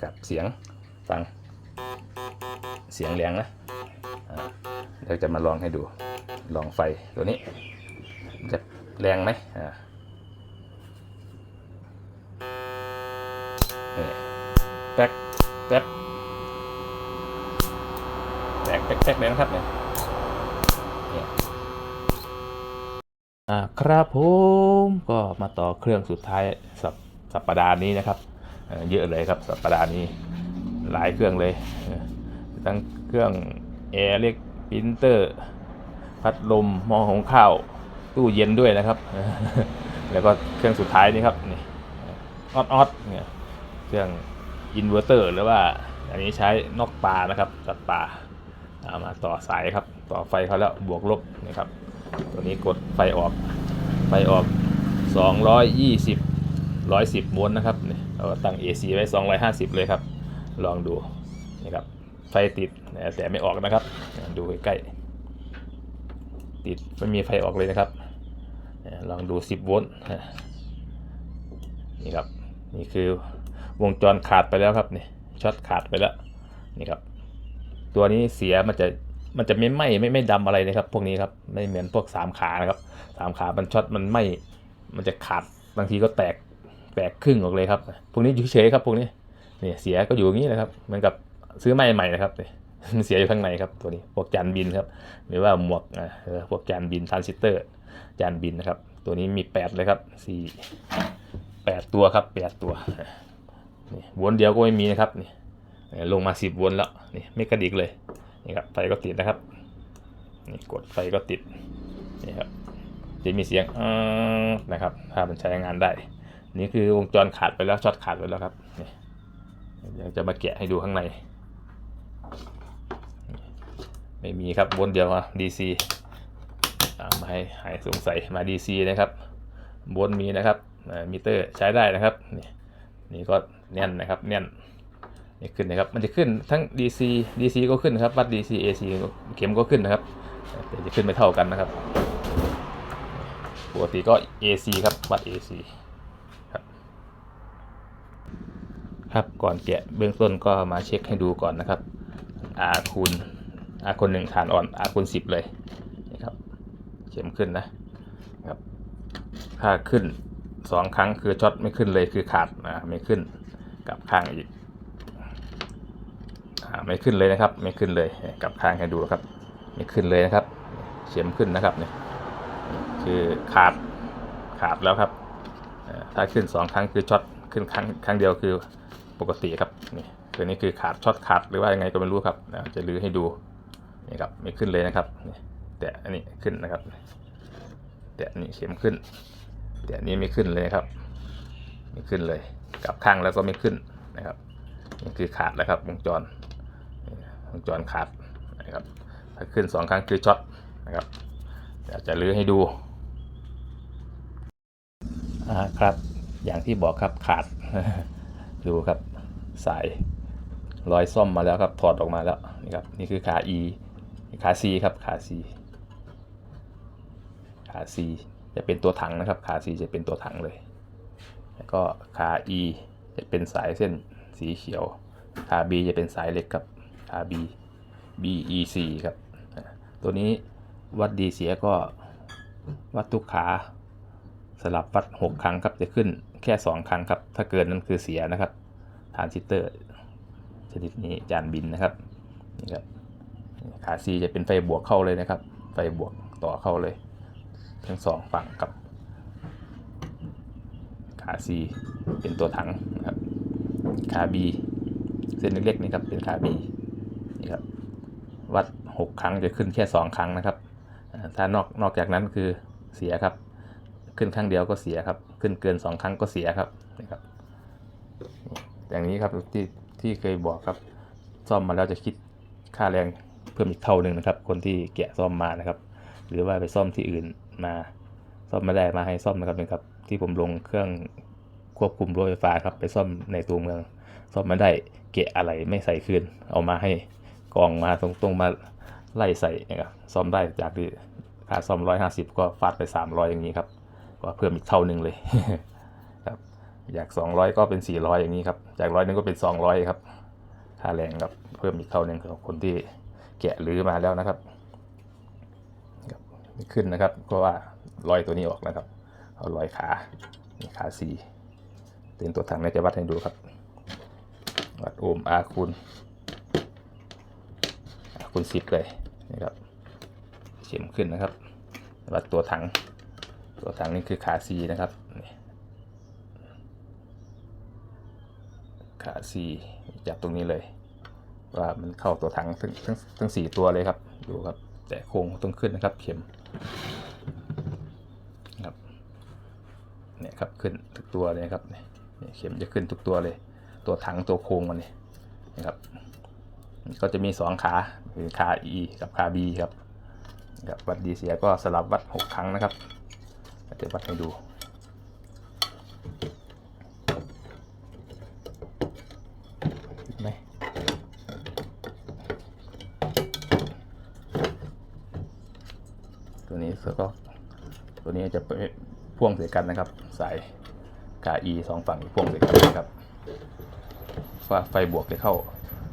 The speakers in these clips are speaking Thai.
นะครับเสียงฟังเสียงแรงนะอ่าเดี๋ยวจะมาลองให้ดูลองไฟตัวนี้ จะแรงไหมอ่านี่แป๊กแป๊กแป๊กแป๊กแป๊กเลยนะครับเนี่ยอ่าครับผมก็มาต่อเครื่องสุดท้ายสัปสัปดาห์นี้นะครับ เยอะเลยครับสัปดาห์นี้หลายเครื่องเลย ทั้งเครื่องแอร์เล็กปรินเตอร์พัดลมหม้อหุงข้าวตู้เย็นด้วยนะครับ แล้วก็เครื่องสุดท้ายนี่ครับนี่ออดออดเนี่ยเครื่องอินเวอร์เตอร์หรือว่าอันนี้ใช้นอกปลานะครับตัดปลาเอามาต่อสายครับ ต่อไฟเขาแล้วบวกลบนะครับ ตัวนี้กดไฟออกไฟออก 220 110โวลต์นะครับเราตั้ง AC ไว้ 250 เลยครับ ลองดูนี่ครับไฟติดแต่ไม่ออกนะครับ ดูใกล้ๆติดไม่มีไฟออกเลยนะครับ ลองดู 10โวลต์นี่ครับนี่คือวงจรขาดไปแล้วครับนี่ช็อตขาดไปแล้วนี่ครับ ตัวนี้เสียมันจะมันจะไม่ไหม้ไม่ไม่ดำอะไรเลยครับ พวกนี้ครับไม่เหมือนพวกสามขานะครับสามขามันช็อตมันไหม้มันจะขาดบางทีก็แตก แตกครึ่งออกเลยครับพวกนี้อยู่เฉยครับพวกนี้เนี่ยเสียก็อยู่อย่างนี้นะครับเหมือนกับซื้อใหม่ใหม่นะครับเนี่ยมันเสียอยู่ข้างในครับตัวนี้พวกจานบินครับหรือว่าหมวกอ่าพวกจานบินทรานซิสเตอร์จานบินนะครับ ตัวนี้มี 8 เลยครับ4 8 ตัวครับ 8 ตัวนี่วนเดียวก็ไม่มีนะครับนี่ลงมา 10วนแล้วนี่ไม่กระดิกเลยนี่ครับไฟก็ติดนะครับนี่กดไฟก็ติดนี่ครับจะมีเสียงออนะครับถ้ามันใช้งานได้ นี่คือวงจรขาดไปแล้วช็อตขาดไปแล้วครับยังจะมาแกะให้ดูข้างใน ไม่มีครับวนเดียวอะ DC อ่ามาให้หายสงสัยมา DC นะครับวนมีนะครับมิเตอร์ใช้ได้นะครับนี่นี่ก็แน่นนะครับแน่นนี่ขึ้นนะครับมันจะขึ้นทั้ง DC DC ก็ขึ้นครับวัด DC AC เข็มก็ขึ้นนะครับแต่จะขึ้นไม่เท่ากันนะครับปกติก็ AC ครับวัด AC ครับ ครับก่อนแกะเบื้องต้นก็มาเช็คให้ดูก่อนนะครับ R คูณ R คูณหนึ่งฐานอ่อน R คูณสิบเลยนะครับเข็มขึ้นนะครับถ้าขึ้นสองครั้งคือช็อตไม่ขึ้นเลยคือขาดอ่าไม่ขึ้นกลับข้างอีกไม่ขึ้นเลยนะครับ ไม่ขึ้นเลยกลับข้างให้ดูครับไม่ขึ้นเลยนะครับเข็มขึ้นนะครับเนี่ยคือขาดขาดแล้วครับถ้าขึ้นสองครั้งคือช็อตขึ้นครั้งครั้งเดียวคือ ปกติครับนี่ตัวนี้คือขาดช็อตขาดหรือว่ายังไงก็ไม่รู้ครับนะจะลื้อให้ดูนี่ครับไม่ขึ้นเลยนะครับนี่แต่อันนี้ขึ้นนะครับ แต่อันนี้เข็มขึ้น แต่อันนี้ไม่ขึ้นเลยครับไม่ขึ้นเลยกลับข้างแล้วก็ไม่ขึ้นนะครับนี่คือขาดแล้วครับวงจรวงจรขาดนะครับถ้าขึ้นสองครั้งคือช็อตนะครับเดี๋ยวจะลื้อให้ดูอ่าครับอย่างที่บอกครับขาดดูครับ สายรอยซ่อมมาแล้วครับ ถอดออกมาแล้วนี่ครับนี่คือขา E ขา C ครับขา C ขา C จะเป็นตัวถังนะครับ ขา C จะเป็นตัวถังเลย แล้วก็ขา E จะเป็นสายเส้นสีเขียว ขา B จะเป็นสายเล็กครับ ขา B BEC ครับ ตัวนี้วัดดีเสียก็วัดทุกขาสลับวัด 6 ครั้งครับจะขึ้นแค่ 2 ครั้งครับ ถ้าเกินนั้นคือเสียนะครับานซิเตอร์ ชนิดนี้จานบินนะครับนี่ครับขาซีจะเป็นไฟบวกเข้าเลยนะครับ ไฟบวกต่อเข้าเลย ทั้งสองฝั่งกับขาซีเป็นตัวถังนะครับขาบีเส้นเล็กๆนี่ครับเป็นขาบีนี่ครับวัด 6 ครั้งจะขึ้นแค่ 2 ครั้งนะครับ ถ้านอกนอกจากนั้นคือเสียครับ ขึ้นครั้งเดียวก็เสียครับ ขึ้นเกิน 2 ครั้งก็เสียครับนี่ครับ อย่างนี้ครับที่ที่เคยบอกครับ ซ่อมมาแล้วจะคิดค่าแรงเพิ่มอีกเท่าหนึ่งนะครับ คนที่แกะซ่อมมานะครับ หรือว่าไปซ่อมที่อื่นมาซ่อมไม่ได้มาให้ซ่อมนะครับนี่ครับ ที่ผมลงเครื่องควบคุมรถไฟฟ้าครับ ไปซ่อมในตัวเมือง ซ่อมไม่ได้แกะอะไรไม่ใส่คืน เอามาให้กองมาตรงๆมาไล่ใส่นะครับซ่อมได้จากที่ค่าซ่อมร้อยห้าสิบก็ฟาดไปสามร้อยอย่างนี้ครับก็เพิ่มอีกเท่าหนึ่งเลย อยากสองร้อยก็เป็นสี่ร้อยอย่างนี้ครับ จากร้อยนึงก็เป็นสองร้อยครับค่าแรงครับ เพิ่มอีกเท่านึงของคนที่แกะรื้อมาแล้วนะครับ ขึ้นนะครับเพราะว่ารอยตัวนี้ออกนะครับ เอารอยขาขาสี่ตึงตัวถังเนี่ยจะวัดให้ดูครับ วัดโอห์มอาคูณอาคูณสิบเลยนะครับเข็มขึ้นนะครับ วัดตัวถัง ตัวถังนี่คือขาซีนะครับนี่ ขาซีจับตรงนี้เลย ว่ามันเข้าตัวถังทั้งทั้งทั้งสี่ตัวเลยครับดูครับ แต่โค้งต้องขึ้นนะครับ เข็มครับเนี่ยครับขึ้นทุกตัวเลยครับเนี่ยเข็มจะขึ้นทุกตัวเลย ตัวถังตัวโค้งมันนี่นะครับก็จะมีสองขาคือขา E กับขา B ครับครับวัดดีเสียก็สลับวัด6ครั้งนะครับเดี๋ยววัดให้ดู เห็นไหม ตัวก็ตัวนี้จะไปพ่วงใส่กันนะครับ สายกา E สองฝั่งพ่วงใส่กันนะครับไฟบวกจะเข้า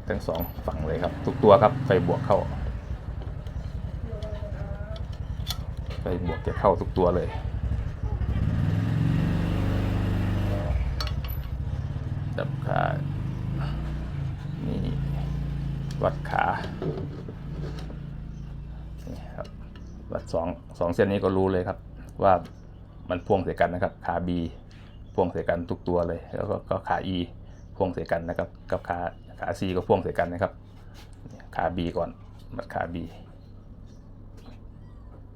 ทั้งสองฝั่งเลยครับ ทุกตัวครับไฟบวกเข้าไฟบวกจะเข้าทุกตัวเลยดับขานี่วัดขานี่ครับวัดสอง สองเส้นนี้ก็รู้เลยครับ ว่ามันพ่วงใส่กันนะครับ ขา B พ่วงใส่กันทุกตัวเลย แล้วก็ก็ขา E พ่วงใส่กันนะครับ กับขาขา C ก็พ่วงใส่กันนะครับ ขา B ก่อนวัดขา B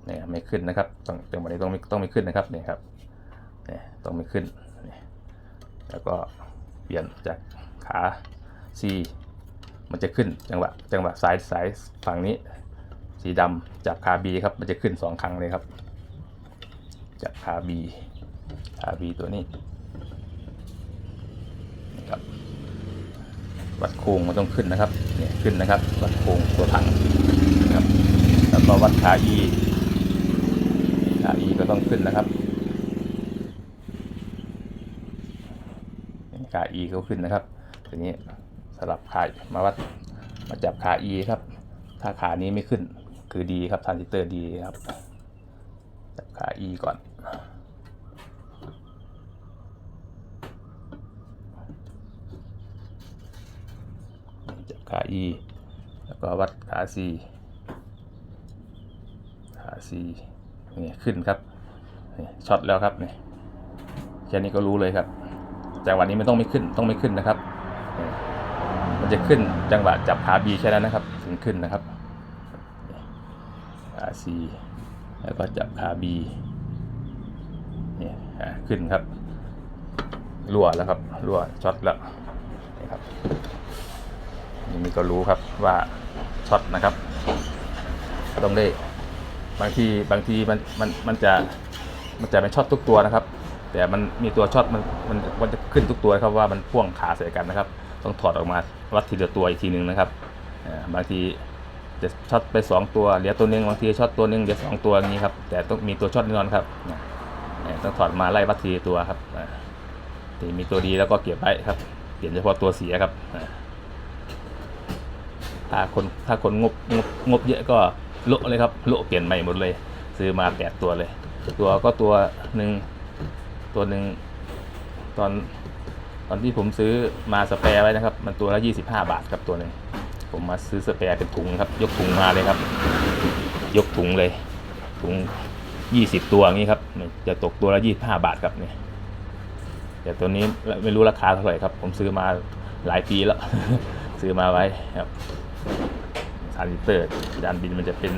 เนี่ยไม่ขึ้นนะครับต้องจังหวะนี้ต้องไม่ต้องไม่ขึ้นนะครับเนี่ยครับเนี่ยต้องไม่ขึ้น แล้วก็เปลี่ยนจากขา C มันจะขึ้นจังหวะจังหวะซ้ายซ้ายฝั่งนี้ สีดำจับขา B ครับมันจะขึ้นสองครั้งเลยครับ จับขา B ขา B ตัวนี้นะครับวัดโค้งมันต้องขึ้นนะครับเนี่ยขึ้นนะครับ วัดโค้งตัวถังนะครับแล้วก็วัดขา E ขา E ก็ต้องขึ้นนะครับขา E ก็ขึ้นนะครับทีนี้สลับขามาวัดมาจับขา E ครับ ถ้าขานี้ไม่ขึ้น คือดีครับทรานซิสเตอร์ดีครับจับขา E ก่อน จับขา E แล้วก็วัดขา C ขา C นี่ขึ้นครับช็อตแล้วครับนี่แค่นี้ก็รู้เลยครับ จังหวะนี้ไม่ต้องไม่ขึ้นต้องไม่ขึ้นนะครับ มันจะขึ้นจังหวะจับขา B แค่นั้นนะครับ ถึงขึ้นนะครับ ขา C แล้วก็จับขา B เนี่อะขึ้นครับรั่วแล้วครับรั่วช็อตแล้วนี่ครับนี่ก็รู้ครับว่าช็อตนะครับ ต้องได้บางทีบางทีมันมันมันจะมันจะเป็นช็อตทุกตัวนะครับ แต่มันมีตัวช็อตมันมันมันจะขึ้นทุกตัวครับว่ามันพ่วงขาใส่กันนะครับ ต้องถอดออกมาวัดทีละตัวอีกทีหนึ่งนะครับอ่าบางที จะช็อตไปสองตัวเหลือตัวหนึ่งบางทีช็อตตัวหนึ่งเหลือสองตัวอย่างนี้ครับแต่ต้องมีตัวช็อตแน่นอนครับต้องถอดมาไล่วัดทีตัวครับอ่าที่มีตัวดีแล้วก็เก็บไว้ครับเปลี่ยนเฉพาะตัวเสียครับถ้าคนถ้าคนงบงบงบเยอะก็โละเลยครับโละเปลี่ยนใหม่หมดเลย ซื้อมาแปดตัวเลย ตัวก็ตัวหนึ่งตัวหนึ่งตอนตอนที่ผมซื้อมาสเปรย์ไว้นะครับ มันตัวละยี่สิบห้าบาทครับตัวหนึ่ง ผมมาซื้อสเปรย์เป็นถุงครับ ยกถุงมาเลยครับ ยกถุงเลย ถุงยี่สิบตัวอย่างนี้ครับจะตกตัวละยี่ห้าบาทครับนี่แต่ตัวนี้ไม่รู้ราคาเท่าไหร่ครับ ผมซื้อมาหลายปีแล้ว ซื้อมาไว้ครับสามลิตอรจานบินมันจะเป็น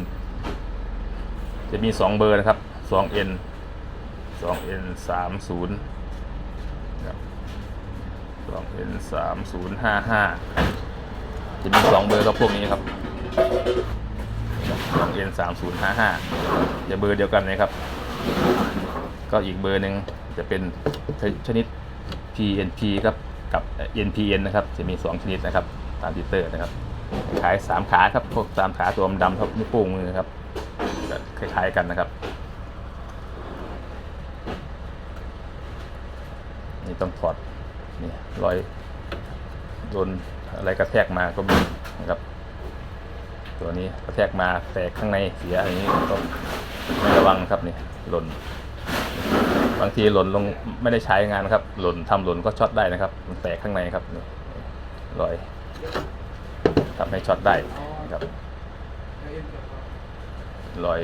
จะมีสองเบอร์นะครับสองเอ็นสองเอ็นสามศูนย์สองเอ็นสามศูนย์ห้าห้า จะมีสองเบอร์กับพวกนี้ครับสองเอ็นสามศูนย์ห้าห้าจะเบอร์เดียวกันนะครับ ก็อีกเบอร์หนึ่งจะเป็นชนิด PNP ครับกับ NPN นะครับ จะมีสองชนิดนะครับตามติเตอร์นะครับคล้ายสามขาครับพวกสามขาตัวดำเท่านิ้วโป้งมือครับคล้ายๆกันนะครับนี่ต้องถอดนี่รอย โดนอะไรกระแทกมาก็มีนะครับ ตัวนี้กระแทกมาแตกข้างในเสียอย่างนี้ต้องไม่ระวังครับนี่หล่น บางทีหล่นลงไม่ได้ใช้งานครับ หล่นทำหล่นก็ช็อตได้นะครับ มันแตกข้างในครับนี่รอยทำให้ช็อตได้นะครับรอย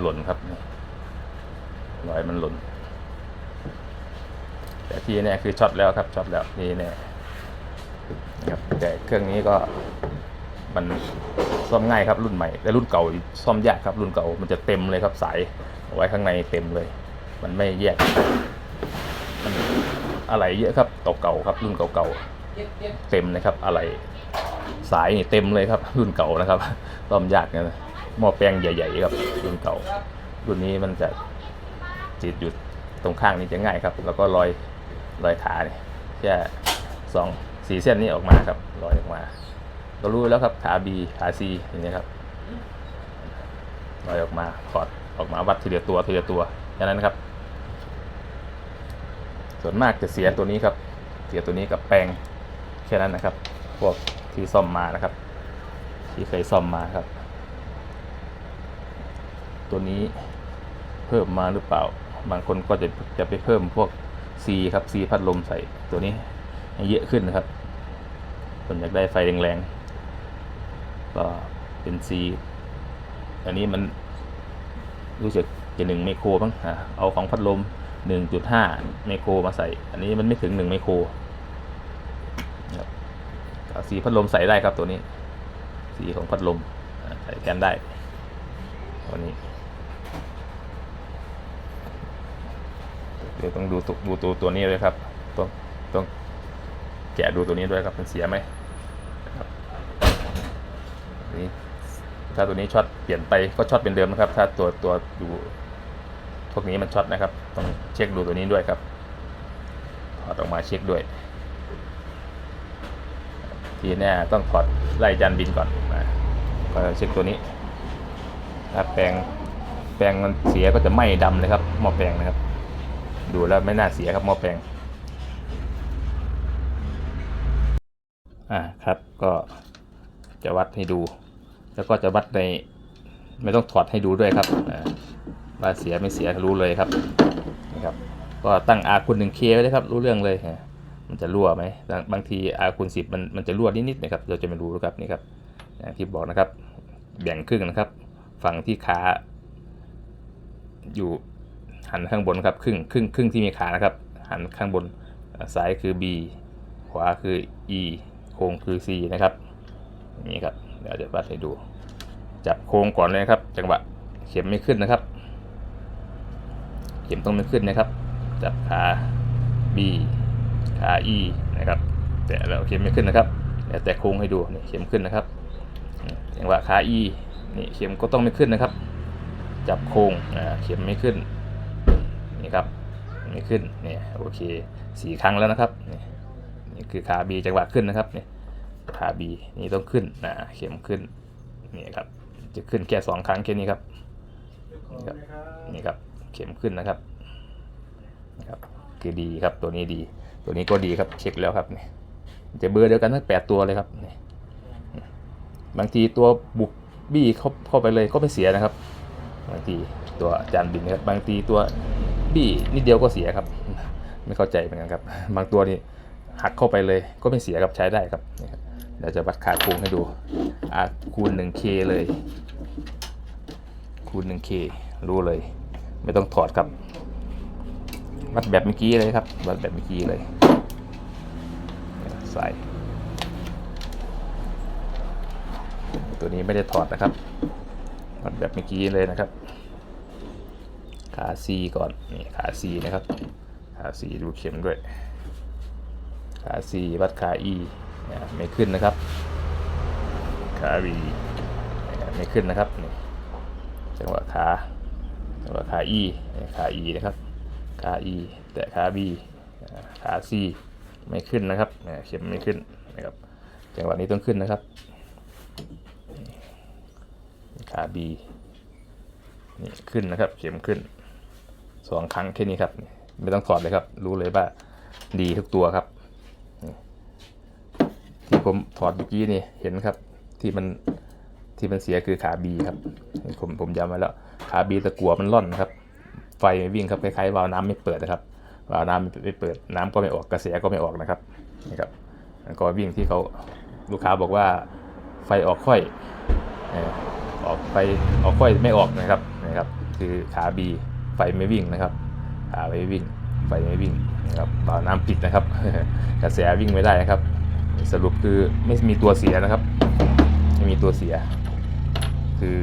หล่นครับนี่รอยมันหล่นแต่ที่แน่คือช็อตแล้วครับช็อตแล้วนี่แน่นะ ครับแต่เครื่องนี้ก็มันซ่อมง่ายครับรุ่นใหม่แต่รุ่นเก่าซ่อมยากครับรุ่นเก่ามันจะเต็มเลยครับสายไว้ข้างในเต็มเลย มันไม่แยกมันอะไรเยอะครับเก่าๆครับ รุ่นเก่าๆเต็มนะครับอะไรสายนี่เต็มเลยครับ รุ่นเก่านะครับซ่อมยากนะหม้อแปลงใหญ่ ๆ ครับ รุ่นเก่า รุ่นนี้มันจะจิตอยู่ตรงข้างนี้จะง่ายครับ แล้วก็รอยรอยขาเนี่ยแค่สอง สี่เส้นนี้ออกมาครับรอยออกมาก็รู้แล้วครับขา B ขา C อย่างเงี้ครับลอยออกมาถอดออกมาวัดทีละตัวทีละตัวแค่นั้นครับ ส่วนมากจะเสียตัวนี้ครับ เสียตัวนี้กับแปลงแค่นั้นนะครับ พวกที่ซ่อมมานะครับ ที่เคยซ่อมมาครับ ตัวนี้เพิ่มมาหรือเปล่า บางคนก็จะจะไปเพิ่มพวก C ครับ C พัดลมใส่ตัวนี้ให้เยอะขึ้นนะครับ คนอยากได้ไฟแรงๆ ก็เป็น C อันนี้มันรู้สึกจะหนึ่งไมโครบ้างอะเอาของพัดลม 1.5 ไมโครมาใส่ อันนี้มันไม่ถึง 1 ไมโครสีพัดลมใส่ได้ครับตัวนี้ สีของพัดลมใส่แทนได้ตัวนี้เดี๋ยวต้องดูตัวดูตัวตัวนี้เลยครับต้องต้อง แกะดูตัวนี้ด้วยครับมันเสียไหมนะครับนี่ถ้าตัวนี้ช็อตเปลี่ยนไปก็ช็อตเป็นเดิมนะครับ ถ้าตัวตัวดูพวกนี้มันช็อตนะครับ ต้องเช็คดูตัวนี้ด้วยครับถอดออกมาเช็คด้วย ทีแน่ต้องถอดไล่จานบินก่อนนะก็เช็คตัวนี้ ถ้าแปลงแปลงมันเสียก็จะไหม้ดำเลยครับหม้อแปลงนะครับ ดูแล้วไม่น่าเสียครับหม้อแปลง อ่าครับก็จะวัดให้ดู แล้วก็จะวัดในไม่ต้องถอดให้ดูด้วยครับว่าเสียไม่เสียรู้เลยครับนะครับก็ตั้ง R คูณ 1K ไว้เลยครับรู้เรื่องเลยฮะมันจะรั่วไหมบางที R คูณ10 มันมันจะรั่วนิดๆนะครับเราจะไม่รู้นะครับนี่ครับอย่างที่บอกนะครับแบ่งครึ่งนะครับ ฝั่งที่ขาอยู่หันข้างบนครับครึ่งครึ่งครึ่งที่มีขานะครับ หันข้างบนอ่าซ้ายคือ B ขวาคือ E โค้งคือ C นะครับนี่ครับเดี๋ยวจะวัดให้ดู จับโค้งก่อนเลยครับ จังหวะเข็มไม่ขึ้นนะครับ เข็มต้องไม่ขึ้นนะครับ จับขา B ขา E นะครับ แต่เราเข็มไม่ขึ้นนะครับแต่โค้งให้ดูนี่เข็มขึ้นนะครับจังหวะขา E นี่เข็มก็ต้องไม่ขึ้นนะครับ จับโค้งอ่าเข็มไม่ขึ้นนี่ครับไม่ขึ้นเนี่ยโอเคสี่ครั้งแล้วนะครับนี่ นี่คือขา B จังหวะขึ้นนะครับนี่ขา B นี่ต้องขึ้นนะเข็มขึ้นนี่ครับจะขึ้นแค่สองครั้งแค่นี้ครับนี่ครับนี่ครับเข็มขึ้นนะครับนะครับคือดีครับตัวนี้ดี ตัวนี้ก็ดีครับเช็คแล้วครับนี่จะเบอร์เดียวกันทั้งแปดตัวเลยครับนี่บางทีตัวบุกบี้เข้าเข้าไปเลยก็ไม่เสียนะครับ บางทีตัวจานบินครับบางทีตัวบี้นิดเดียวก็เสียครับ ไม่เข้าใจเหมือนกันครับ บางตัวนี่ หักเข้าไปเลยก็ไม่เสียครับใช้ได้ครับนี่ครับเดี๋ยวจะวัดขาโครงให้ดูอะคูณ 1K เลย คูณ 1K รู้เลย ไม่ต้องถอดครับ วัดแบบเมื่อกี้เลยครับวัดแบบเมื่อกี้เลยใส่ตัวนี้ไม่ได้ถอดนะครับวัดแบบเมื่อกี้เลยนะครับ ขา C ก่อนนี่ขา C นะครับขา C ดูเข็มด้วย ขา C วัดขาอีไม่ขึ้นนะครับขาบีไม่ขึ้นนะครับนี่จังหวะขาจังหวะขาอีขา E นะครับขา E แต่ขา B อ่าขา C ไม่ขึ้นนะครับเข็มไม่ขึ้นนะครับจังหวะนี้ต้องขึ้นนะครับขา B นี่ขึ้นนะครับ เข็มขึ้นสองครั้งแค่นี้ครับ ไม่ต้องถอดเลยครับ รู้เลยว่าดีทุกตัวครับ ที่ผมถอดเมื่อกี้นี่เห็นครับที่มันที่มันเสียคือขาบีครับผมผมย้ำไว้แล้วขาบีตะกัวมันร่อนครับ ไฟไม่วิ่งครับคล้ายๆวาล์วน้ำไม่เปิดนะครับวาล์วน้ำไม่เปิดน้ำก็ไม่ออกกระแสก็ไม่ออกนะครับนี่ครับก็วิ่งที่เขาลูกค้าบอกว่าไฟออกค่อยออกไฟออกค่อยไม่ออกนะครับนะครับ คือขาบีไฟไม่วิ่งนะครับขาไม่วิ่งไฟไม่วิ่งนะครับวาล์วน้ำปิดนะครับ กระแสวิ่งไม่ได้นะครับ สรุปคือไม่มีตัวเสียนะครับ ไม่มีตัวเสีย คือ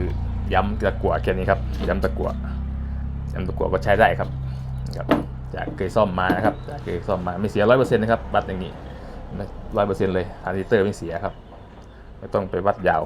ย้ำตะกั่วแค่นี้ครับ ย้ำตะกั่วย้ำตะกั่วก็ใช้ได้ครับครับจากเคยซ่อมมานะครับจากเคยซ่อมมาไม่เสียร้อยเปอร์เซ็นต์นะครับ บัตรอย่างนี้ร้อยเปอร์เซ็นต์เลยทรานซิสเตอร์ไม่เสียครับ ไม่ต้องไปวัดยาว